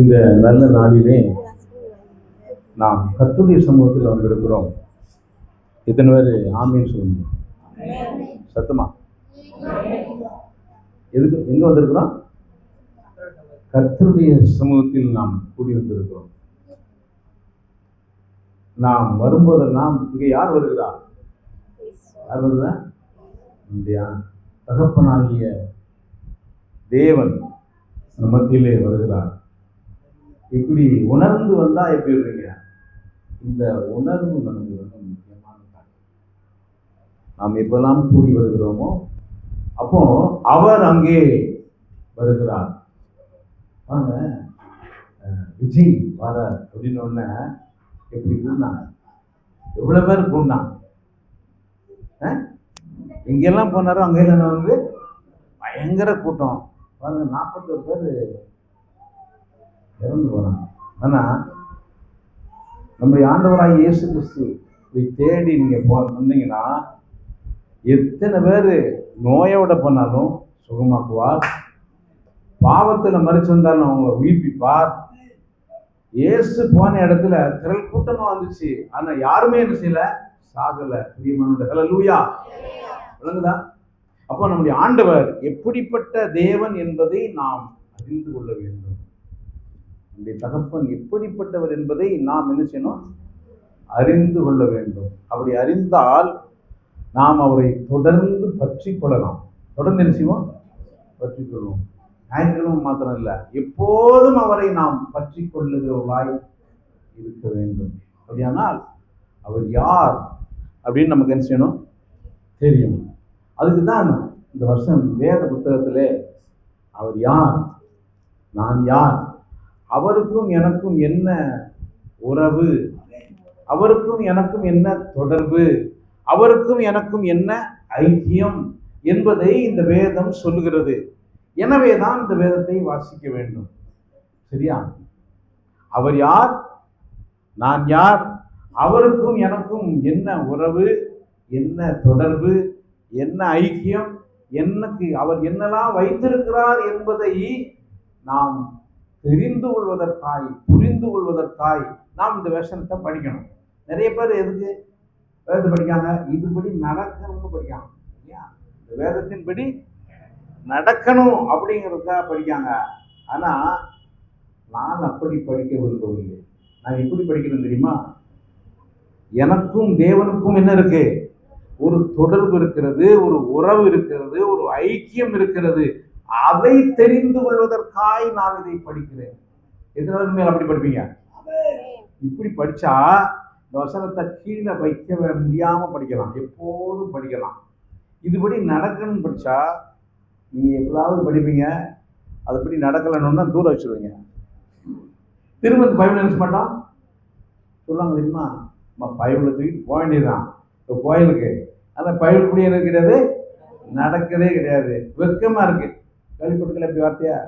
இந்த நல்ல நாளிலே நாம் கத்துடைய சமூகத்தில் வந்திருக்கிறோம். இத்தனை பேர்? ஆமீன்னு சொல்லணும் சத்தமா? எதுக்கு? எங்க வந்திருக்கிறோம்? கத்தருடைய சமூகத்தில் நாம் கூடி வந்திருக்கிறோம். நாம் வரும்போதெல்லாம் இங்கே யார் வருகிறார் யார் வருகிறா இந்தியா. தகப்பனாகிய தேவன் நம்ம மத்தியிலே வருகிறார். இப்படி உணர்ந்து வந்தா எப்படி இருக்கீங்க இந்த உணர்வு நமக்கு ரொம்ப முக்கியமான காரியம். நாம் எப்பெல்லாம் கூடி வருகிறோமோ அப்போ அவர் அங்கே வருகிறார். வாங்க. விஜய் வர அப்படின்னு உடனே எப்படி கூண்டாங்க எவ்வளவு பேர் கூண்டாங்க எங்கெல்லாம் போனாரோ அங்கெல்லாம் வந்து பயங்கர கூட்டம். பாருங்க நாற்பத்தோரு பேர் இறந்து போனாங்க. ஆனால் நம்முடைய ஆண்டவராக இயேசு கிறிஸ்து தேடி நீங்கள் போ வந்தீங்கன்னா எத்தனை பேர் நோயோட பண்ணாலும் சுகமாக்குவார் பாவத்தில் மறிச்சு வந்தாலும் அவங்க உயிர்ப்பிப்பார். இயேசு போன இடத்துல திரள் கூட்டமாக வந்துச்சு. ஆனால் யாருமே என்ன சாகலை. பிரியமானோட கலை லூயா விளங்குதா? அப்போ நம்முடைய ஆண்டவர் எப்படிப்பட்ட தேவன் என்பதை நாம் அறிந்து கொள்ள வேண்டும். நம்முடைய தகப்பன் எப்படிப்பட்டவர் என்பதை நாம் என்ன செய்யணும்? அறிந்து கொள்ள வேண்டும். அப்படி அறிந்தால் நாம் அவரை தொடர்ந்து பற்றி கொள்ளலாம். தொடர்ந்து என்ன செய்வோம்? பற்றி கொள்வோம். ஞாயிற்றுக்கிழமை மாத்திரம் இல்லை எப்போதும் அவரை நாம் பற்றி கொள்ளுகிறவர்களாய் இருக்க வேண்டும். அப்படியானால் அவர் யார் அப்படின்னு நமக்கு என்ன செய்யணும்? தெரியும். அதுக்கு தான் இந்த வருஷம் வேத புத்தகத்திலே அவர் யார்? நான் யார்? அவருக்கும் எனக்கும் என்ன உறவு? அவருக்கும் எனக்கும் என்ன தொடர்பு? அவருக்கும் எனக்கும் என்ன ஐக்கியம் என்பதை இந்த வேதம் சொல்லுகிறது. எனவே தான் இந்த வேதத்தை வாசிக்க வேண்டும். சரியா? அவர் யார்? நான் யார்? அவருக்கும் எனக்கும் என்ன உறவு? என்ன தொடர்பு? என்ன ஐக்கியம்? எனக்கு அவர் என்னெல்லாம் வைத்திருக்கிறார் என்பதை நாம் தெரிந்து கொள்வதற்காய் புரிந்து கொள்வதற்காய் நாம் இந்த வேஷனத்தை படிக்கணும். நிறைய பேர் எதுக்கு வேதத்தை படிக்காங்க? இதுபடி நடக்கணும்னு படிக்காங்க. இல்லையா? இந்த வேதத்தின்படி நடக்கணும் அப்படிங்கிறதுக்காக படிக்காங்க. ஆனால் நான் அப்படி படிக்க விரும்பவில்லை. நான் எப்படி படிக்கிறேன் தெரியுமா? எனக்கும் தேவனுக்கும் என்ன இருக்குது ஒரு தொடர்பு இருக்கிறது ஒரு உறவு இருக்கிறது ஒரு ஐக்கியம் இருக்கிறது. அதை தெரிந்து கொள்வதற்காய் நான் இதை படிக்கிறேன். எத்தனை மேல் அப்படி படிப்பீங்க? இப்படி படிச்சா இந்த வசனத்தை கீழே வைக்க முடியாம படிக்கலாம். எப்போதும் படிக்கலாம். இதுபடி நடக்கணும்னு படிச்சா நீங்க எப்படாவது படிப்பீங்க? அதுபடி நடக்கலன்னு தூரம் வச்சிருவீங்க. திரும்ப இந்த பைபிள் நினைச்ச மாட்டோம் சொல்லுவாங்க தெரியுமா? நம்ம பைபிளை தூக்கிட்டு போக வேண்டியதுதான். இப்போ கோயிலுக்கு. அந்த பயில்குடி இருக்கிறது நடக்கவே கிடையாது? நடக்கதே கிடையாது. வெக்கமா எப்படி வார்த்தையா?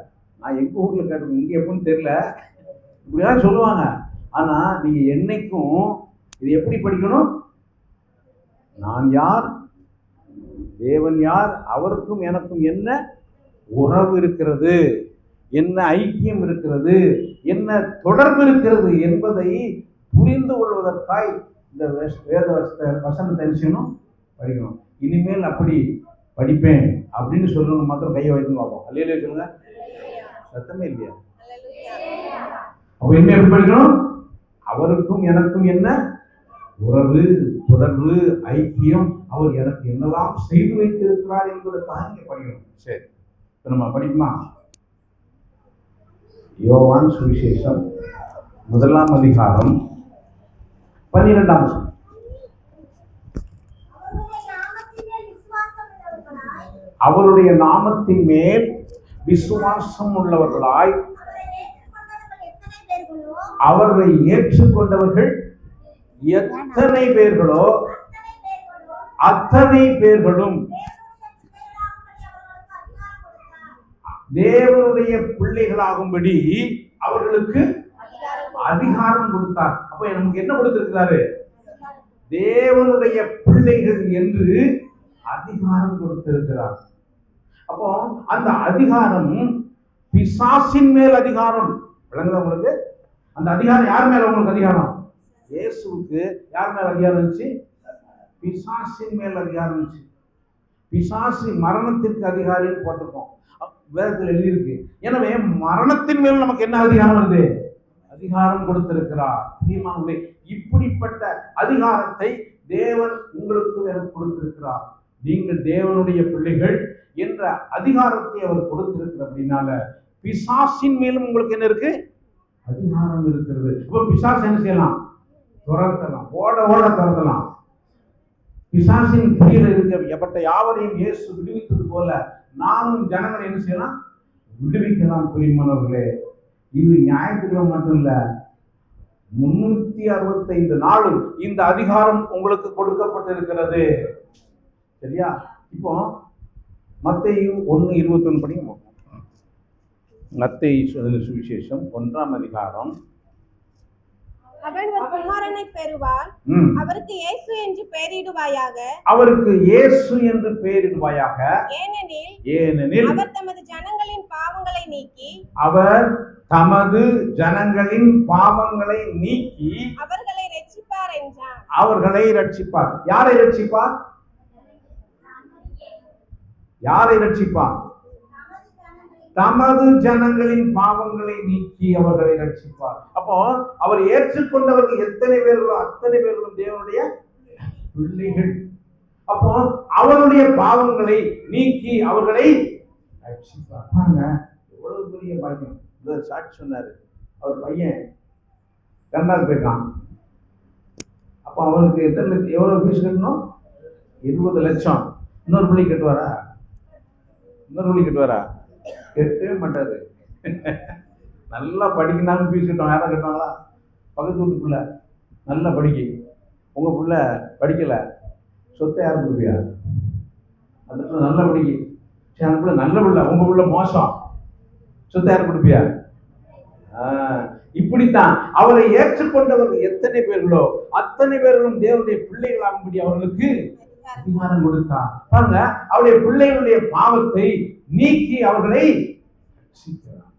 நான் எங்கள் ஊரில் கேட்டேன். இங்கே எப்படின்னு தெரியல. இப்படிதான் சொல்லுவாங்க. ஆனால் நீங்கள் என்னைக்கும் இது எப்படி படிக்கணும்? நான் யார்? தேவன் யார்? அவருக்கும் எனக்கும் என்ன உறவு இருக்கிறது? என்ன ஐக்கியம் இருக்கிறது? என்ன தொடர்பு இருக்கிறது என்பதை புரிந்து கொள்வதற்காய் இந்த வேத வச- வசனத்தை செய்யணும்? படிக்கணும். இனிமேல் அப்படி படிப்பேன் அப்படின்னு சொல்லுங்க மாத்திரம் கையை வைத்து பார்ப்போம். அல்லையா சொல்லுங்க. சத்தமே இல்லையா? அப்ப என்ன எப்படி படிக்கணும்? அவருக்கும் எனக்கும் என்ன? உறவு தொடர்பு ஐக்கியம். அவர் எனக்கு என்னெல்லாம் செய்து வைத்திருக்கிறார் என்பதற்காக இங்க படிக்கணும். சரி. இப்போ நம்ம படிக்குமா யோவான் சுவிசேஷம் முதலாம் அதிகாரம் பன்னிரெண்டாம் வசனம். அவருடைய நாமத்தின் மேல் விசுவாசம் உள்ளவர்களாய் அவர்களை ஏற்றுக்கொண்டவர்கள் பேர்களோ அவரை ஏற்றுக்கொண்டவர்கள் எத்தனை பேர்களோ அத்தனை பேர்களும் தேவனுடைய பிள்ளைகளாகும்படி அவர்களுக்கு அதிகாரம் கொடுத்தார் அப்ப நமக்கு என்ன கொடுத்திருக்கிறாரு? தேவனுடைய பிள்ளைகள் என்று அதிகாரம் கொடுத்திருக்கிறார். அப்போ அந்த அதிகாரம் பிசாசின் மேல் அதிகாரம். விளங்குதா உங்களுக்கு? அந்த அதிகாரம் யார் மேல உங்களுக்கு அதிகாரம்? இயேசுவுக்கு. யார் மேல அதிகாரம் இருந்துச்சு? பிசாசின் மேல் அதிகாரம் இருந்துச்சு. பிசாசு மரணத்திற்கு அதிகாரின்னு போட்டிருக்கோம். வேதத்தில் எழுதியிருக்கு. எனவே மரணத்தின் மேல் நமக்கு என்ன அதிகாரம் வருது? அதிகாரம் கொடுத்திருக்கிறார். பிரியமானவர்களே, இப்படிப்பட்ட அதிகாரத்தை தேவன் உங்களுக்கு எனக்கு கொடுத்திருக்கிறார். நீங்கள் தேவனுடைய பிள்ளைகள் என்ற அதிகாரத்தை அவர் கொடுத்திருக்கிற அப்படின்னால பிசாசின் மேலும் உங்களுக்கு என்ன இருக்கு? அதிகாரம் இருக்கிறது. இப்போ பிசாஸ் என்ன செய்யலாம்? துரத்தலாம். ஓட ஓட துரத்தலாம். பிசாசின் கீழே இருக்க எப்பட்ட யாவரையும் இயேசு விடுவித்தது போல நாமும் ஜனங்களை என்ன செய்யலாம்? விடுவிக்கலாம் பிரியமானவர்களே. இது ஞாயிற்றுக்கிழமை மட்டும் இல்ல. முன்னூத்தி அறுபத்தைந்து நாளும் இந்த அதிகாரம் உங்களுக்கு கொடுக்கப்பட்டிருக்கிறது. சரியா? இப்போ மத்தையும் ஒன்று இருபத்தொன்று படிங்க மத்தை சுவிசேஷம் ஒன்றாம் அதிகாரம். அவன் ஒரு குமாரனை. அவருக்கு இயேசு என்று பெயரிடுவாயாக. அவருக்கு இயேசு என்று பெயரிடுவாயாக. ஏனெனில் ஏனெனில் அவர் தமது ஜனங்களின் பாவங்களை நீக்கி அவர் தமது ஜனங்களின் பாவங்களை நீக்கி அவர்களை ரட்சிப்பார் என்றான். அவர்களை ரட்சிப்பார். யாரை ரட்சிப்பார்? யாரை ரட்சிப்பார்? தமது ஜனங்களின் பாவங்களை நீக்கி அவர்களை ரட்சிப்பார். அப்போ அவர் ஏற்றுக்கொண்டவர்கள் எத்தனை பேர்களோ அத்தனை பேர்களும் தேவனுடைய பிள்ளைகள். அப்போ அவருடைய பாவங்களை நீக்கி அவர்களை ரட்சிப்பார். பாருங்க எவ்வளவு பெரிய பாக்கியம். இந்த சாட்சி சொன்னார். அவர் பையன் கர்நாடக போயிருக்கான் அப்போ அவனுக்கு எத்தனை எவ்வளோ எவ்வளவு ஃபீஸ் கட்டணும்? இருபது லட்சம். இன்னொரு பிள்ளை கட்டுவாரா? இன்னொரு பிள்ளை கட்டுவாரா? கட்டவே மாட்டாரு. நல்லா படிக்கினாலும் ஃபீஸ் கட்டணும். யாரும் கட்டுவாங்களா? பக்கத்து வீட்டு பிள்ளை. நல்லா படிக்க. உங்க பிள்ளை படிக்கல. சொத்தை யாரும் கொடுப்பியா? அந்த பிள்ளை நல்லா படிக்க. சரி அந்த பிள்ளை நல்ல பிள்ளை. உங்க பிள்ளை மோசம். சொத்தை யாரும் கொடுப்பியா? இப்படித்தான். அவரை ஏற்றுக்கொண்டவர்கள் எத்தனை பேர்களோ அத்தனை பேர்களும் தேவனுடைய பிள்ளைகளாகும்படி அவர்களுக்கு அதிகாரம் கொடுத்தார் பாருங்க அவருடைய பிள்ளைகளுடைய பாவத்தை நீக்கி அவர்களை ரட்சிக்கிறார்.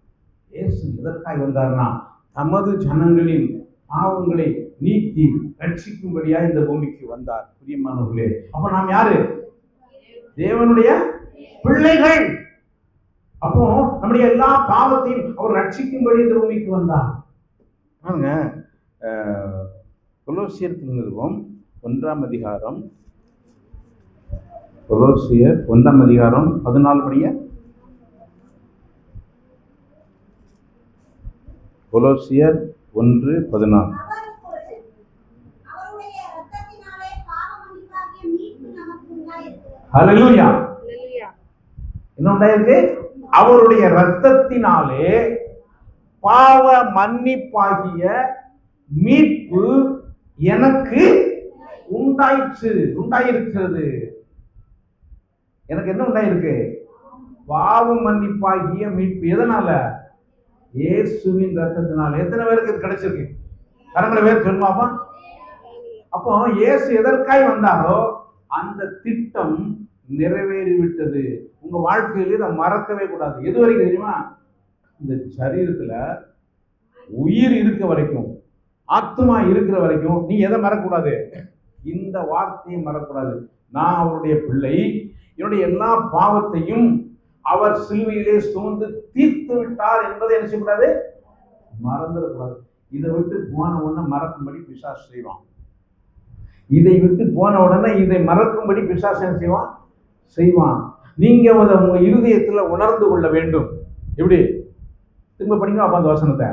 இயேசு எதற்காக வந்தார்னா தமது ஜனங்களின் பாவங்களை நீக்கி ரட்சிக்கும்படியா இந்த பூமிக்கு வந்தார். பிரியமானவர்களே அப்ப நாம் யாரு? தேவனுடைய பிள்ளைகள். அப்போ நம்முடைய எல்லா பாவத்தையும் அவர் ரட்சிக்கும்படி இந்த பூமிக்கு வந்தார். பாருங்க அஹ், கொலோசியருக்கு நிறுவம் ஒன்றாம் அதிகாரம். கொலோசியர் ஒன்றாம் அதிகாரம் பதினாலு படிய. கொலோசியர் ஒன்று பதினாலு. அவருக்குள் அவருடைய இரத்தத்தினாலே பாவ மன்னிப்பாகிய மீட்பு நமக்கு உண்டாயிருக்கிறது. ஹalleluya என்ன உண்டாயிருக்கு? அவருடைய இரத்தத்தினாலே பாவ மன்னிப்பாகிய மீட்பு எனக்கு உண்டாயிற்று உண்டாயிருக்கிறது. எனக்கு என்ன உண்டாயிருக்கு? பாவ மன்னிப்பாகிய மீட்பு. எதனால? இயேசுவின் ரத்தத்தினால எத்தனை பேருக்கு இது கிடைச்சிருக்கு? கரங்களை பேர் சொல்லுவாப்பா அப்போ இயேசு எதற்காய் வந்தாரோ அந்த திட்டம் நிறைவேறிவிட்டது. உங்கள் வாழ்க்கையில இதை மறக்கவே கூடாது. எது வரைக்கும் தெரியுமா? இந்த சரீரத்தில் உயிர் இருக்க வரைக்கும் ஆத்மா இருக்கிற வரைக்கும் நீ எதை மறக்கக்கூடாது? இந்த வார்த்தையை மறக்கக்கூடாது. நான் அவருடைய பிள்ளை. என்னுடைய எல்லா பாவத்தையும் அவர் சிலுவையிலே சுமந்து தீர்த்து விட்டார் என்பதை என்ன செய்யக்கூடாது? மறந்துடக்கூடாது. இதை விட்டு போன உடனே மறக்கும்படி பிசாஸ் செய்வான். இதை விட்டு போன உடனே இதை மறக்கும்படி பிசாஸ் என்ன செய்வான்? செய்வான். நீங்க அதை உங்க இருதயத்துல உணர்ந்து கொள்ள வேண்டும். எப்படி? திரும்ப படிங்க அப்ப அந்த வசனத்தை.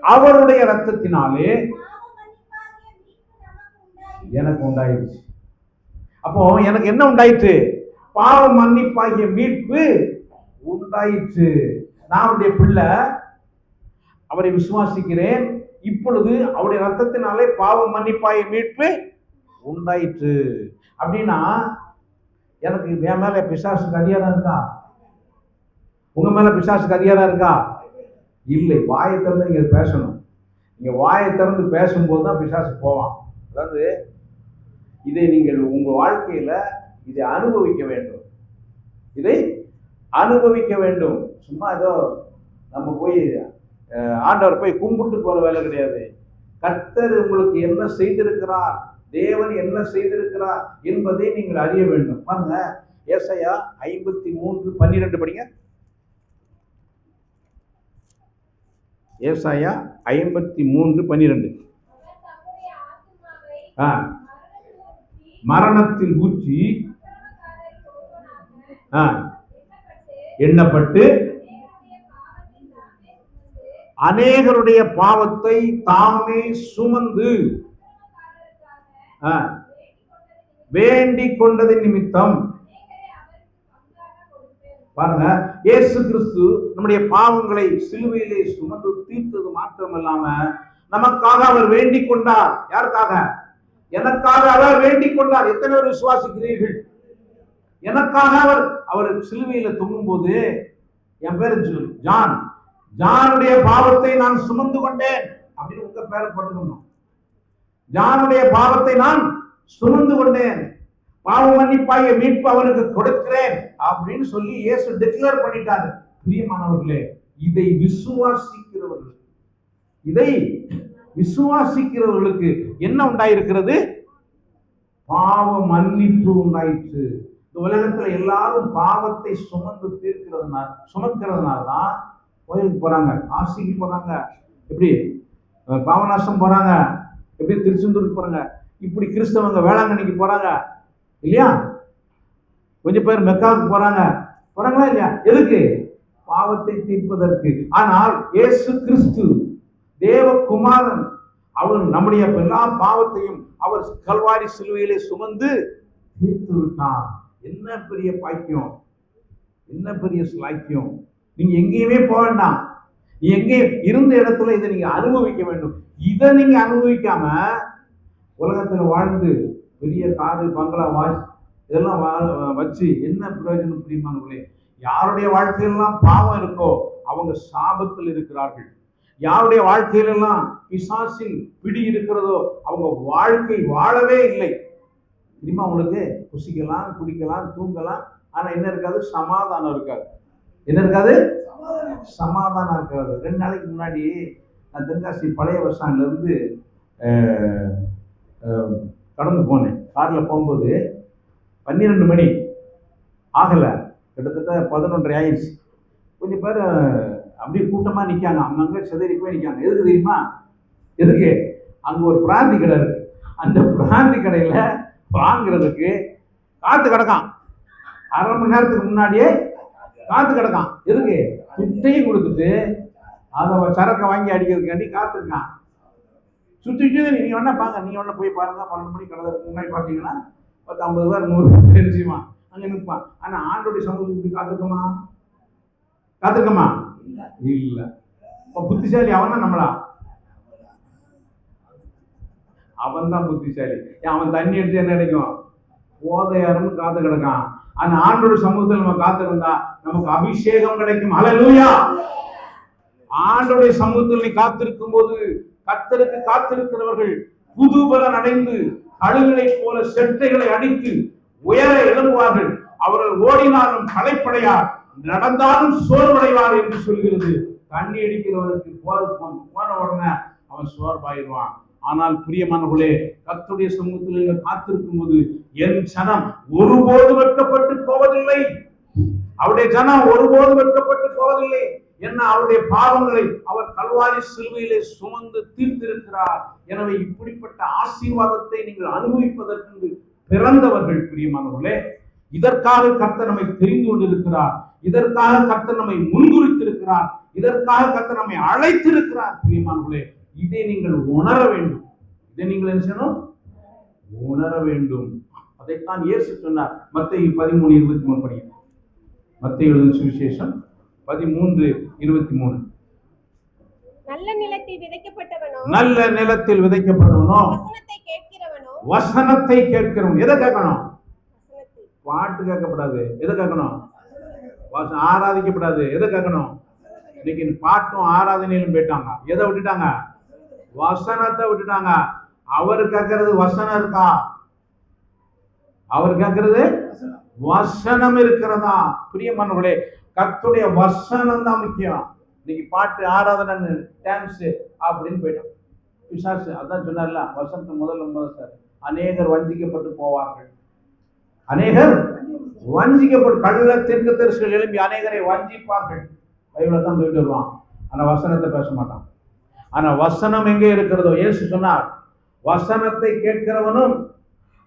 அவருடைய ரத்தத்தினாலே எனக்கு உண்டாயிடுச்சு. அப்போ எனக்கு என்ன உண்டாயிற்று? பாவ மன்னிப்பாகிய மீட்பு உண்டாயிற்று. நான் அவருடைய பிள்ளை அவரை விசுவாசிக்கிறேன். இப்பொழுது அவருடைய ரத்தத்தினாலே பாவ மன்னிப்பாகிய மீட்பு உண்டாயிற்று. அப்படின்னா எனக்கு என் மேலே பிசாசுக்கு அதிகாரம் இருக்கா? உங்கள் மேலே பிசாசுக்கு அதிகாரம் இருக்கா? இல்லை. வாயை திறந்து நீங்கள் பேசணும். நீங்கள் வாயை திறந்து பேசும்போது தான் பிசாசு போவான். அதாவது இதை நீங்கள் உங்கள் வாழ்க்கையில் இதை அனுபவிக்க வேண்டும். இதை அனுபவிக்க வேண்டும். சும்மா ஏதோ நம்ம போய் ஆண்டவர் போய் கும்பிட்டு போகிற வேலை கிடையாது. கர்த்தர் உங்களுக்கு என்ன செய்திருக்கிறார்? தேவன் என்ன செய்திருக்கிறார் என்பதை நீங்கள் அறிய வேண்டும். பாருங்க ஏசையா ஐம்பத்தி மூன்று பன்னிரெண்டு படிங்க. ஏசாயா ஐம்பத்தி மூன்று பன்னிரெண்டு. ஆ. மரணத்தில் ஊற்றி ஆ, எண்ணப்பட்டு அநேகருடைய பாவத்தை தாமே சுமந்து வேண்டிக் கொண்டது நிமித்தம். பாருங்க இயேசு கிறிஸ்து நம்முடைய பாவங்களை சிலுவையிலே சுமந்து தீர்த்தது மாத்திரமல்லாம நமக்காக அவர் வேண்டிக் கொண்டார் யாருக்காக? எனக்காக அவர் வேண்டிக் கொண்டார் எத்தனை பேர் விசுவாசிக்கிறீர்கள்? எனக்காக அவர் அவர் சிலுவையில தொங்கும் போது என் பேர் ஜான். ஜானுடைய பாவத்தை நான் சுமந்து கொண்டேன். அப்படின்னு உங்க பேர் பண்ணணும் ஜானுடைய பாவத்தை நான் சுமந்து கொண்டேன். பாவ மன்னிப்பாய மீட்பு அவனுக்கு கொடுக்கிறேன் அப்படின்னு சொல்லி இயேசு டிக்ளேர் பண்ணிட்டாரு. பிரியமானவர்களே இதை விசுவாசிக்கிறவர்கள் இதை விசுவாசிக்கிறவர்களுக்கு என்ன உண்டாயிருக்கிறது? பாவ மன்னிப்பு உண்டாயிற்று. இந்த உலகத்துல எல்லாரும் பாவத்தை சுமந்து தீர்க்கிறதுனால சுமக்கிறதுனால தான் கோயிலுக்கு போறாங்க காசிக்கு போறாங்க. எப்படி? பாவநாசம் போறாங்க. எப்படி திருச்செந்தூருக்கு போறாங்க. இப்படி கிறிஸ்தவங்க வேளாங்கண்ணிக்கு போறாங்க. இல்லையா? கொஞ்சம் பேர் மெக்காவுக்கு போறாங்க. போறாங்களா இல்லையா? எதுக்கு? பாவத்தை தீர்ப்பதற்கு. ஆனால் இயேசு கிறிஸ்து தேவகுமாரன் அவர் நம்முடைய எல்லா பாவத்தையும் அவர் கல்வாரி சிலுவையிலே சுமந்து தீர்த்து விட்டார் என்ன பெரிய பாக்கியம்? என்ன பெரிய ஸ்லாக்கியம் நீங்க எங்கேயுமே போக வேண்டாம். எங்கே இருந்த இடத்துல இதை நீங்க அனுபவிக்க வேண்டும். இதை நீங்க அனுபவிக்காம உலகத்துல வாழ்ந்து பெரிய காரு பங்களா வாஷ் இதெல்லாம் வச்சு என்ன பிரயோஜனம் புரியுமானே யாருடைய வாழ்க்கையிலெல்லாம் பாவம் இருக்கோ அவங்க சாபத்தில் இருக்கிறார்கள். யாருடைய வாழ்க்கையிலெல்லாம் பிசாசின் பிடி இருக்கிறதோ அவங்க வாழ்க்கை வாழவே இல்லை. தெரியுமா அவங்களுக்கு குசிக்கலாம் குடிக்கலாம் தூங்கலாம். ஆனால் என்ன இருக்காது? சமாதானம் இருக்காது. என்ன இருக்காது? சமாதானம் இருக்கிறது. ரெண்டு நாளைக்கு முன்னாடி நான் தென்காசி பழைய பஸ் கடந்து போனேன். காரில் போகும்போது பன்னிரெண்டு மணி. ஆகலை. கிட்டத்தட்ட பதினொன்றரை ஆயிடுச்சு. கொஞ்சம் பேர் அப்படியே கூட்டமாக நிற்காங்க அங்கங்கே சிதறி போய் நிற்காங்க எதுக்கு தெரியுமா? எதுக்கு? அங்கே ஒரு பிராந்தி கடை இருக்கு. அந்த பிராந்தி கடையில் வாங்குறதுக்கு காற்று கிடக்கான் அரை மணி நேரத்துக்கு முன்னாடியே காற்று கிடக்கான் எதுக்கு? துட்டையும் கொடுத்துட்டு அதை சரக்கை வாங்கி அடிக்கிறதுக்காண்டி காத்திருக்கான். சுற்றி சுற்றி வேணால் வேணா பாங்க நீங்கள் வேணா போய் பாருங்க பன்னெண்டு மணி கடை முன்னாடி பார்த்தீங்கன்னா பத்து ஐம்பது ரூபா நூறு தெரிஞ்சுமா? அங்கே நிற்பான் ஆனால் ஆண்டோடைய சமூகத்துக்கு இப்படி காத்திருக்கமா? காத்திருக்கமா? இல்லை. இப்போ புத்திசாலி அவன் தான் நம்மளா? அவன் தான் புத்திசாலி. அவன் தண்ணி எடுத்து என்ன கிடைக்கும் போதையாருன்னு காத்து கிடக்கான். அந்த ஆண்டோட சமூகத்தில் நம்ம காத்திருந்தா நமக்கு அபிஷேகம் கிடைக்கும். அலலூயா ஆண்டோடைய சமூகத்தில் நீ காத்திருக்கும் போது கத்தருக்கு காத்திருக்கிறவர்கள் புது பலன் அடைந்து அழுகளைப் போல செட்டைகளை அடித்து உயர எழும்புவார்கள். அவர்கள் ஓடினாலும் களைப்படையார் நடந்தாலும் சோர்வடைவார் என்று சொல்கிறது. தண்ணி அடிக்கிறவனுக்கு போன உடனே அவன் சோர்வாயிடுவான். ஆனால் பிரியமானவர்களே கத்துடைய சமூகத்தில் நீங்கள் காத்திருக்கும் போது என் சனம் ஒருபோது வெட்கப்பட்டு போவதில்லை. அவருடைய ஜனம் ஒருபோது வெட்கப்பட்டு போவதில்லை. என்ன? அவருடைய பாவங்களை அவர் கல்வாரி சிலுவையிலே சுமந்து தீர்த்திருக்கிறார். எனவே இப்படிப்பட்ட ஆசீர்வாதத்தை நீங்கள் அனுபவிப்பதற்கு பிறந்தவர்கள் பிரியமானவர்களே இதற்காக கர்த்தர் நம்மை தெரிந்து கொண்டிருக்கிறார். இதற்காக கர்த்தர் நம்மை முன்குறித்திருக்கிறார். இதற்காக கர்த்தர் நம்மை அழைத்திருக்கிறார் பிரியமானவர்களே. இதை நீங்கள் உணர வேண்டும். இதை நீங்கள் என்ன செய்யணும்? உணர வேண்டும். அதைத்தான் இயேசு சொன்னார். மத்திய பதிமூணு இருபத்தி மூணு படிங்க மத்திய சுவிசேஷம் பதிமூன்று இருபத்தி மூணு. நல்ல நிலத்தில் விதைக்கப்பட்டவனோ? நல்ல நிலத்தில் விதைக்கப்படணும் வசனத்தை கேட்கிறவனோ? வசனத்தை கேட்கிறோம் எதை கேட்கணும்? பாட்டு கேட்கப்படாது. எதை கேட்கணும்? ஆராதிக்கப்படாது. எதை கேட்கணும்? இன்னைக்கு பாட்டும் ஆராதனையிலும் போயிட்டாங்க. எதை விட்டுட்டாங்க? வசனத்தை விட்டுட்டாங்க. அவர் கேட்கறது வசனம் இருக்கா? அவர் கேட்கறது வசனம் இருக்கிறதா? பிரியமானவர்களே கத்துடைய வசனம் தான் முக்கியம். இன்னைக்கு பாட்டு ஆராதனை டான்ஸ் அப்படின்னு போயிட்டோம். பிசாசு அதான் சொன்னார்ல வசனத்தை முதல்ல முதல் சார். அநேகர் வஞ்சிக்கப்பட்டு போவார்கள். அநேகர் வஞ்சிக்கப்பட்டு கள்ள தெற்கு தரிசிகள் எழுப்பி அநேகரை வஞ்சிப்பார்கள். பைபிளை தான் சொல்லிட்டு வருவான். ஆனால் வசனத்தை பேச மாட்டான். ஆனா வசனம் எங்கே இருக்கிறதோ? இயேசு சொன்னார் வசனத்தை கேட்கிறவனும்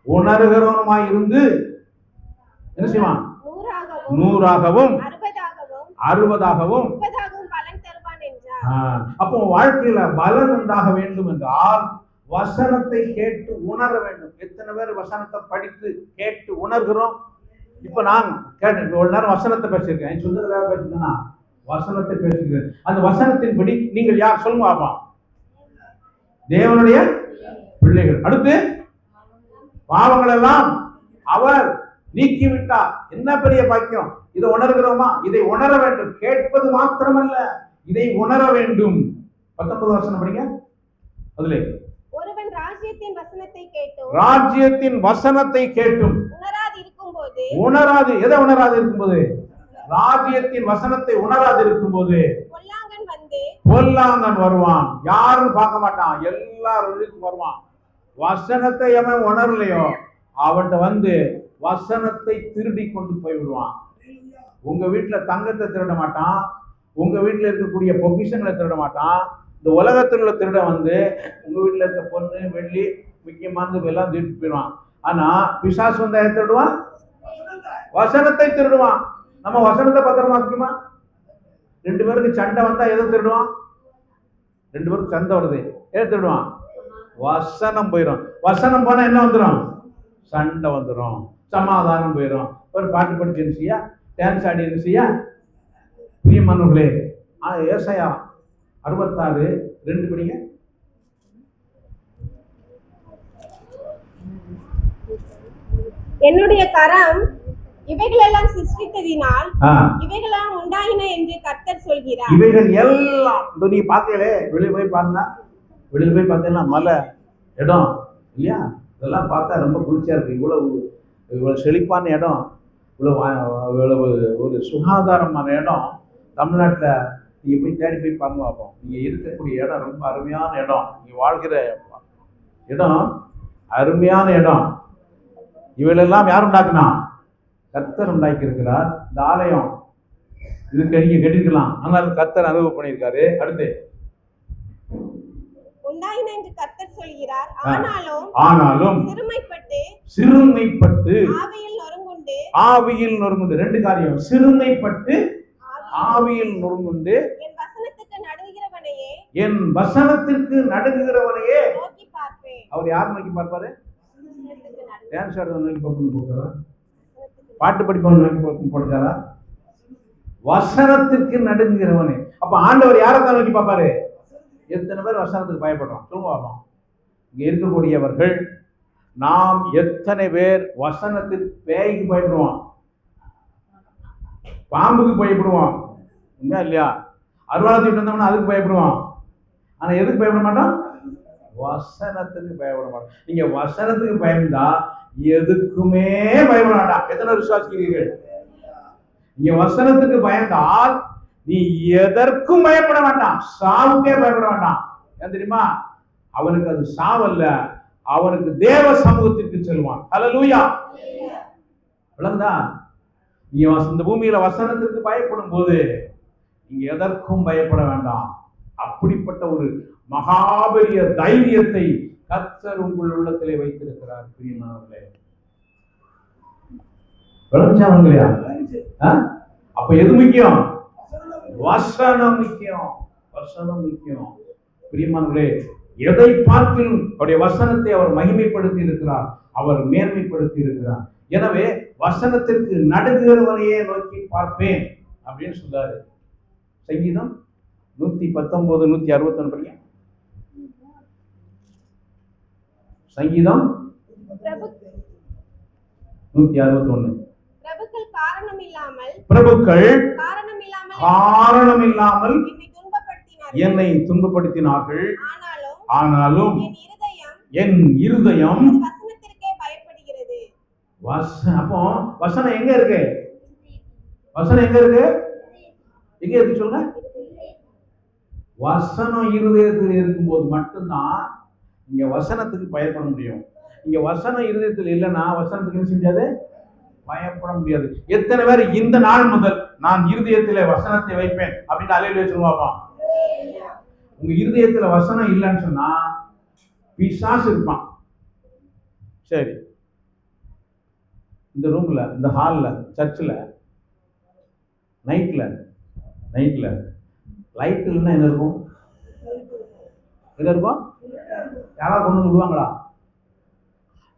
உணர்கிறவனுமாய் இருந்து என்ன செய்வான்? நூறாகவும் அறுபதாகவும் அப்போ வாழ்க்கையில பலன் உண்டாக வேண்டும் என்றால் வசனத்தை கேட்டு உணர வேண்டும். எத்தனை பேர் வசனத்தை படித்து கேட்டு உணர்கிறோம்? இப்ப நான் கேட்டேன் இவ்வளவு நேரம் வசனத்தை பேசியிருக்கேன். வேலை பேசுனா வசனத்தை பேசுகிறேன். அந்த வசனத்தின்படி நீங்கள் யார் சொல்லுங்க பாப்போம் தேவனுடைய பிள்ளைகள். அடுத்து பாவங்கள் எல்லாம் அவர் நீக்கிவிட்டார். என்ன பெரிய பாக்கியம்? இதை உணர்கிறோமா? இதை உணர வேண்டும். கேட்பது மாத்திரமல்ல. இதை உணர வேண்டும். பத்தொன்பது வருஷம் படிங்க. அதுல. ஒருவன் ராஜ்யத்தின் வசனத்தை கேட்டும். ராஜ்யத்தின் வசனத்தை கேட்டும். உணராது இருக்கும்போது. உணராது. எதை உணராது இருக்கும்போது? ராஜ்யத்தின் வசனத்தை உணராது இருக்கும்போது பொல்லாங்கன் வருவான். யாரும் பார்க்க மாட்டான். எல்லாரும் வருவான். வசனத்தை எவன் உணரலையோ அவன்கிட்ட வந்து வசனத்தை திருடி கொண்டு போய் விடுவான். உங்க வீட்டுல தங்கத்தை திருட மாட்டான். உங்க வீட்டுல இருக்கக்கூடிய பொக்கிஷங்களை திருட மாட்டான். இந்த உலகத்தில் உள்ள திருட வந்து உங்க வீட்டுல இருக்க பொண்ணு வெள்ளி முக்கியமானது எல்லாம் திருட்டு போயிடுவான். ஆனா பிசாசு வந்து திருடுவான்? வசனத்தை திருடுவான். நம்ம வசனத்தை பத்திரமா வைக்குமா ரெண்டு பேருக்கு சண்டை வந்தா எதை திருடுவான்? ரெண்டு பேருக்கு சண்டை வருது. எதை திருடுவான்? வசனம் போயிடும் வசனம் போனா என்ன வந்துடும் சண்டை வந்துடும் சமாதானம் போயிடும் ஒரு பாட்டு படிச்சு இருந்துச்சியா டான்ஸ் ஆடி இருந்துச்சியா பிரியமானவர்களே ஆ ஏசையா அறுபத்தாறு ரெண்டு படிங்க. என்னுடைய கரம் இவைகளெல்லாம் சிருஷ்டித்ததினால் இவைகளெல்லாம் உண்டாயின என்று கர்த்தர் சொல்கிறார். இவைகள் எல்லாம் இதோ நீ பார்த்தீங்களே வெளியே போய் பாருங்க வெளியே போய் பார்த்தீங்கன்னா மலை இடம் இல்லையா? இதெல்லாம் பார்த்தா ரொம்ப குளிர்ச்சியா இருக்கு. இவ்வளவு இவ்வளவு செழிப்பான இடம் இவ்வளவு வா- இவ்வளவு ஒரு சுகாதாரமான இடம். தமிழ்நாட்டில் நீங்க போய் தேடி போய் பாருங்க பார்ப்போம் நீங்க இருக்கக்கூடிய இடம் ரொம்ப அருமையான இடம். நீங்க வாழ்கிற இடம் அருமையான இடம். இவைகளெல்லாம் யார் உண்டாக்குனா? கர்த்தர் உண்டாக்கி இருக்கிறார் இந்த ஆலயம். இதுக்கு நீங்க கட்டிருக்கலாம். ஆனால் கர்த்தர் அனுபவம் பண்ணியிருக்காரு. அடுத்து. உண்டாயின என்று கர்த்தர் சொல்கிறார். ஆனாலும் ஆனாலும் சிறுமைப்பட்டு சிறுமைப்பட்டு ஆவியில் நொறுங்குண்டு. ஆவியில் நொறுங்குண்டு. ரெண்டு காரியம். சிறுமைப்பட்டு ஆவியில் நொறுங்குண்டு. என் வசனத்துக்கு நடுங்குகிறவனையே என் வசனத்திற்கு நடுங்குகிறவனையே நோக்கி பார்ப்பேன். அவர் யார் நோக்கி பார்ப்பாரு? டான்ஸ் ஆடுறவன் நோக்கி பார்க்கணும் பாட்டு படிப்பவன் நோக்கி பார்க்கணும் வசனத்திற்கு நடுங்குகிறவனே. அப்ப ஆண்டவர் யாரை நோக்கி பார்ப்பாரு? எத்தனை பேர் வசனத்துக்கு பயப்படுறோம் சொல்லுங்க பார்ப்போம் இங்க இருக்கக்கூடியவர்கள் நாம் எத்தனை பேர் வசனத்துக்கு பேய்க்கு பயப்படுவோம்? பாம்புக்கு பயப்படுவோம். உண்மையா இல்லையா? அருவாளத்துக்கு வந்தோம்னா அதுக்கு பயப்படுவோம். ஆனா எதுக்கு பயப்பட மாட்டோம்? வசனத்துக்கு பயப்பட மாட்டோம். நீங்க வசனத்துக்கு பயந்தா எதுக்குமே பயப்பட வேண்டாம். எத்தனை விசுவாசிக்கிறீர்கள் நீங்க வசனத்துக்கு பயந்தால் நீ எதற்கும் பயப்பட வேண்டாம். சாவுக்கே பயப்பட வேண்டாம். ஏன் தெரியுமா? அவனுக்கு அது சாவல்ல அவனுக்கு தேவ சமூகத்திற்கு செல்வான். அலலூயா விளங்குதா நீ இந்த பூமியில வசனத்திற்கு பயப்படும் போது நீங்க எதற்கும் பயப்பட வேண்டாம். அப்படிப்பட்ட ஒரு மகாபெரிய தைரியத்தை கத்தர் உங்கள் உள்ளத்திலே வைத்திருக்கிறார் பிரியமானவர்களே. விளங்குச்சா அப்ப எது முக்கியம்? வசனம் முக்கியம். வசனம் முக்கியம். பிரியமானவர்களே எதை பார்த்திலும் அவருடைய வசனத்தை அவர் மகிமைப்படுத்தி இருக்கிறார். அவர் மேன்மைப்படுத்தி இருக்கிறார். எனவே வசனத்திற்கு நடுகிறவனையே நோக்கி பார்ப்பேன் அப்படின்னு சொல்றாரு. சங்கீதம் நூத்தி பத்தொன்பது நூத்தி அறுபத்தொன்னு படிக்க சங்கீதம் நூத்தி காரணம் இல்லாமல் பிரபுக்கள் காரணம் இல்லாமல் என்னை துன்பப்படுத்தினார்கள். ஆனாலும் என் இருதயம் அப்போ வசனம் எங்க இருக்கு? வசனம் எங்க இருக்கு? எங்க இருக்கு சொல்லுங்க. வசனம் இருதயத்தில் இருக்கும்போது மட்டும்தான் இங்கே வசனத்துக்கு பயப்பட முடியும். இங்கே வசனம் இருதயத்தில் இல்லைன்னா வசனத்துக்கு என்ன செஞ்சாது பயப்பட முடியாது. எத்தனை பேர் இந்த நாள் முதல் நான் இருதயத்தில் வசனத்தை வைப்பேன் அப்படின்னு அலையில் வச்சிருவாப்பா உங்க இருதயத்துல வசனம் இல்லைன்னு சொன்னா பிசாசு இருப்பான். சரி. இந்த ரூம்ல இந்த ஹாலில் சர்ச்சில் நைட்ல நைட்ல லைட் இல்லைன்னா என்ன இருக்கும்? என்ன இருக்கும்? யாராவது கொண்டு வந்து விடுவாங்களா?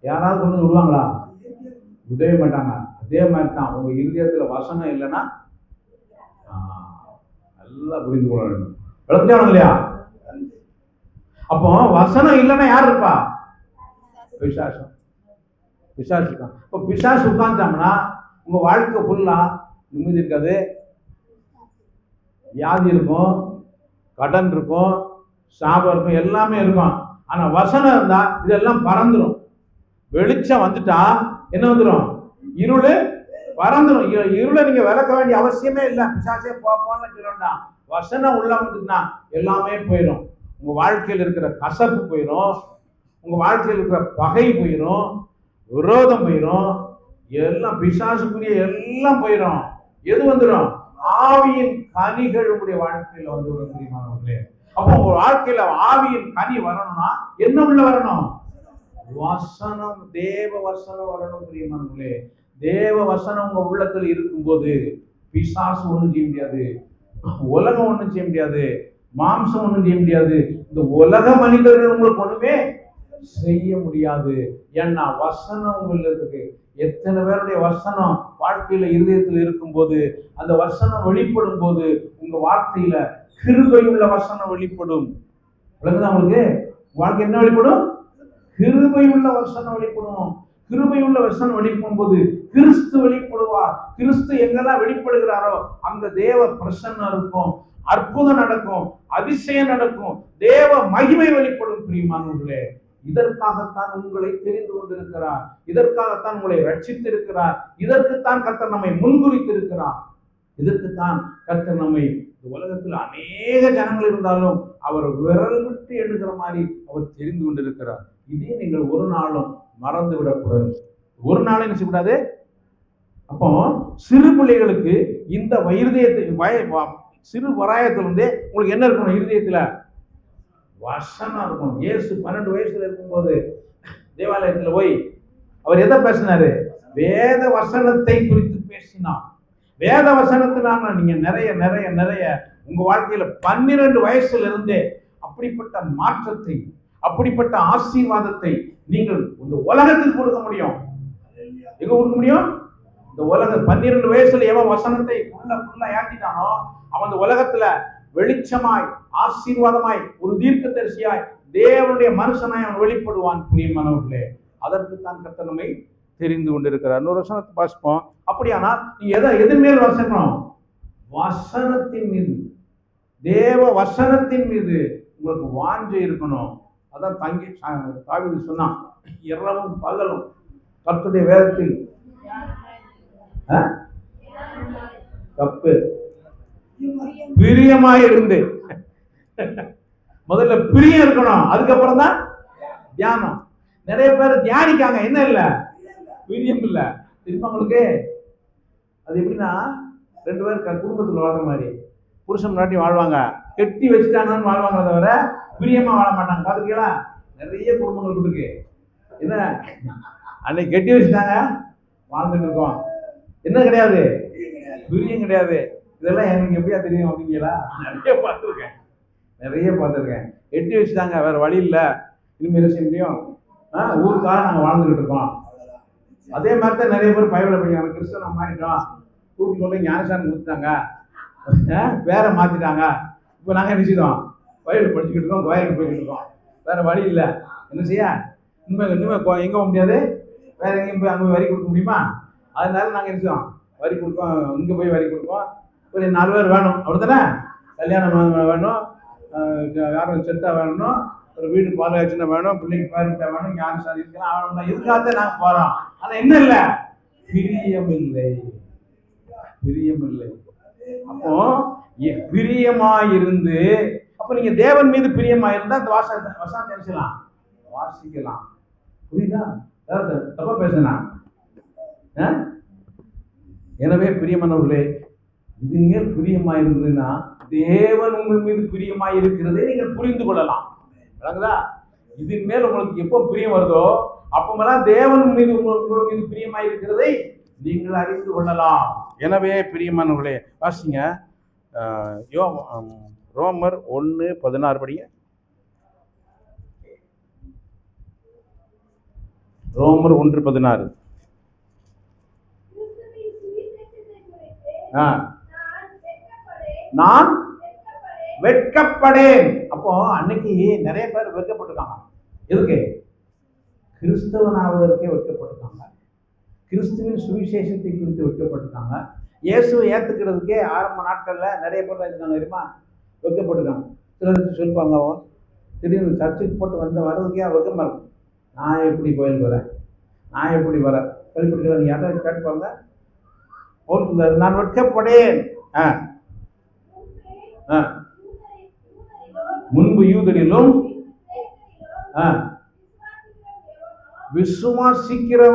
யாராவது கொண்டு வந்து விடுவாங்களா? விடவே மாட்டாங்க. அதே மாதிரி தான் உங்கள் இந்தியத்தில் வசனம் இல்லைன்னா நல்லா புரிந்து கொள்ள வேண்டும். விளக்கம் இல்லையா? அப்போ வசனம் இல்லைன்னா யார் இருப்பா? பிசாசம் பிசாசு இருக்கான் இப்போ பிசாசு உட்காந்துட்டோம்னா உங்க வாழ்க்கை ஃபுல்லா நிம்மதி இருக்காது. வியாதி இருக்கும் கடன் இருக்கும் சாபம் இருக்கும் எல்லாமே இருக்கும். ஆனால் வசனம் இருந்தால் இதெல்லாம் பறந்துடும் வெளிச்சம் வந்துட்டா என்ன வந்துடும் இருள் பறந்துடும் இருளை நீங்கள் விளக்க வேண்டிய அவசியமே இல்லை. பிசாசே போப்போன்னு சொல்ல வசனம் உள்ள வந்துட்டுனா எல்லாமே போயிடும் உங்கள் வாழ்க்கையில் இருக்கிற கசப்பு போயிடும் உங்கள் வாழ்க்கையில் இருக்கிற பகை போயிடும் விரோதம் போயிடும் எல்லாம் பிசாசுக்குரிய எல்லாம் போயிடும் எது வந்துடும் ஆவியின் கனிகள் உங்களுடைய வாழ்க்கையில வந்து தெரியுமானவர்களே அப்போ உங்க வாழ்க்கையில ஆவியின் கனி வரணும்னா என்ன உள்ள வரணும்? வசனம் தேவ வசனம் வரணும் பிரியமானங்களே தேவ வசனம் உங்க உள்ளத்தில் இருக்கும்போது பிசாசு ஒன்றும் செய்ய முடியாது. உலகம் ஒன்றும் செய்ய முடியாது. மாம்சம் ஒன்றும் செய்ய முடியாது. இந்த உலக மனிதர்கள் உங்களுக்கு ஒண்ணுமே செய்ய முடியாது. ஏன்னா வசனம் உங்களுக்கு எத்தனை பேருடைய வசனம் வாழ்க்கையில இருதயத்தில் இருக்கும்போது அந்த வசனம் வெளிப்படும் போது உங்க வார்த்தையில கிருபையுள்ள வசனம் வெளிப்படும். உங்களுக்கு? வாழ்க்கை என்ன வெளிப்படும் கிருபையுள்ள வசனம் வெளிப்படும் கிருபையுள்ள வசனம் வெளிப்படும் போது கிறிஸ்து வெளிப்படுவார் கிறிஸ்து எங்கெல்லாம் வெளிப்படுகிறாரோ அங்க தேவ பிரசன்னம் இருக்கும். அற்புதம் நடக்கும். அதிசயம் நடக்கும். தேவ மகிமை வெளிப்படும் பிரியமானவர்களே. இதற்காகத்தான் உங்களை தெரிந்து கொண்டிருக்கிறார். இதற்காகத்தான் உங்களை ரட்சித்திருக்கிறார். இதற்குத்தான் கத்தர் நம்மை முன்குறித்திருக்கிறார். இதற்குத்தான் கத்தர் நம்மை இந்த உலகத்தில் அநேக ஜனங்கள் இருந்தாலும் அவர் விரல் விட்டு எழுதுகிற மாதிரி அவர் தெரிந்து கொண்டிருக்கிறார். இதே நீங்கள் ஒரு நாளும் மறந்து விடக்கூடாது. ஒரு நாளும் என்ன செய்யக்கூடாது? அப்போ சிறு பிள்ளைகளுக்கு இந்த இருதயத்தை வய சிறு வராயத்திலிருந்தே உங்களுக்கு என்ன இருக்கணும் இருதயத்தில்? வசனம் இருக்கணும். ஏசு பன்னெண்டு வயசுல இருக்கும்போது தேவாலயத்தில் போய் அவர் எதை பேசினாரு? வேத வசனத்தை குறித்து பேசினார். வேத வசனத்தினால நீங்க நிறைய நிறைய நிறைய உங்க வாழ்க்கையில பன்னிரண்டு வயசுல இருந்தே அப்படிப்பட்ட மாற்றத்தை அப்படிப்பட்ட ஆசீர்வாதத்தை நீங்கள் இந்த உலகத்துக்கு கொடுக்க முடியும். எங்க கொடுக்க முடியும்? இந்த உலக பன்னிரண்டு வயசுல எவன் வசனத்தை உள்ள ஃபுல்லா ஏத்திட்டானோ அவன் இந்த உலகத்துல வெளிச்சமாய் ஆசீர்வாதமாய் ஒரு தீர்க்கதரிசியாய் தேவனுடைய மனுஷனாய் அவன் வெளிப்படுவான் பிரியமானவர்களே அதற்கு தான் கர்த்தர் நம்மை தெரிந்து கொண்டிருக்கிறார். இன்னொரு வசனத்தை வாசிப்போம். அப்படியானால் நீ எதை எதன் மேல் வசனம் வசனத்தின் மீது. தேவ வசனத்தின் மீது உங்களுக்கு வாஞ்சை இருக்கணும். அதான் தங்கி தாவிது சொன்னான். இரவும் பகலும். கத்துடைய வேதத்தில். ஆ? தப்பு. பிரியமாக இருந்து முதல்ல பிரியம் இருக்கணும். அதுக்கப்புறம் தான் தியானம். நிறைய பேர் தியானிக்காங்க. என்ன இல்லை? வீரியம் இல்ல. திரும்ப உங்களுக்கு அது எப்படின்னா ரெண்டு பேர் க- வாழ்ற மாதிரி. புருஷன் முன்னாடி வாழ்வாங்க. கெட்டி வச்சுட்டாங்கன்னு வாழ்வாங்க தவிர பிரியமா வாழ மாட்டாங்க. பாத்துருக்கீங்களா? நிறைய குடும்பங்கள் இருக்கு. என்ன? அன்னைக்கு கெட்டி வச்சுட்டாங்க வாழ்ந்துட்டு இருக்கோம். என்ன கிடையாது? பிரியம் கிடையாது. இதெல்லாம் எனக்கு எப்படியா தெரியும் அப்படிங்களா நிறைய பார்த்துருக்கேன் நிறைய பார்த்துருக்கேன் எட்டி வச்சுட்டாங்க வேற வழி இல்லை. இனிமேல் செய்ய முடியும்? ஆ ஊருக்காக நாங்கள் வாழ்ந்துக்கிட்டு இருக்கோம். அதே மாதிரி தான் நிறைய பேர் பயவில் படிக்கிறாங்க. கிறிஸ்தவ மாறிட்டோம் கூட்டிட்டு கொண்டு போய் கொடுத்தாங்க கொடுத்துட்டாங்க. பேரை மாற்றிட்டாங்க இப்போ நாங்கள் என்ன செய்தோம்? வயலில் படிச்சுக்கிட்டு இருக்கோம் கோயிலுக்கு போய்கிட்டு இருக்கோம். வேற வழி இல்லை. என்ன செய்ய? இனிமேல் இன்னுமே கோ- போக முடியாது? வேற எங்கேயும் போய் அங்கே போய் வரி கொடுக்க முடியுமா? அதனால நாங்கள் என்ன செய்வோம் வரி கொடுப்போம் இங்கே போய் வரி கொடுப்போம். ஒரு நாலு பேர் வேணும். அப்படித்தானே கல்யாணம் வேணும். யாரும் செத்தா வேணும். ஒரு வீடு பாலாச்சுன்னா வேணும் பிள்ளைக்கு பேரண்ட்டை வேணும் ஞான சாதிக்கலாம் அவன் எதிர்காலத்தை நாங்கள் போகிறோம் ஆனால் என்ன இல்ல? பிரியம் இல்லை பிரியம் இல்லை அப்போ பிரியமா இருந்து அப்ப நீங்க தேவன் மீது பிரியமா இருந்தா அந்த வாச வசனம் தெரிஞ்சலாம் வாசிக்கலாம். புரியுதா? அதாவது தப்பா பேசுனா? எனவே பிரியமானவர்களே இது மேல் பிரியமா இருந்ததுன்னா தேவன் உங்கள் மீது பிரியமா இருக்கிறதை நீங்கள் புரிந்து கொள்ளலாம். விளங்குதா? இதன் மேல் உங்களுக்கு எப்போ பிரியம் வருதோ அப்பமெல்லாம் தேவன் மீது உங்கள் மீது பிரியமா இருக்கிறதை நீங்கள் அறிந்து கொள்ளலாம். எனவே பிரியமானவர்களே வாசிங்க. யோ ரோமர் ஒன்று பதினாறு படிங்க. ரோமர் ஒன்று பதினாறு. நான் வெட்கப்படேன். அப்போ அன்னைக்கு நிறைய பேர் வெட்கப்பட்டிருக்காங்க. எதுக்கு? கிறிஸ்தவனாவதற்கே வெட்கப்பட்டிருக்காங்க. கிறிஸ்துவின் சுவிசேஷத்தை குறித்து வெட்கப்பட்டிருக்காங்க. இயேசுவை ஏற்றுக்கிறதுக்கே ஆரம்ப நாட்களில் நிறைய பேர் இருக்காங்க தெரியுமா? வெட்கப்பட்டிருக்காங்க. சிலர் சொல்லுவாங்க அவன் திடீர்னு சர்ச்சுக்கு போட்டு வந்த வர்றதுக்கே வெக்கமாக இருக்கும் நான் எப்படி கோயில் வரேன்? நான் எப்படி வரேன்? கேள்விப்பட்டிருக்கேன் யாராவது கேட்டுப்பாங்க ஒரு நான் வெட்கப்படேன். ஆ. ஆ. முன்பு யூதரிலும் ஆ விசுவாசிக்கிறவன்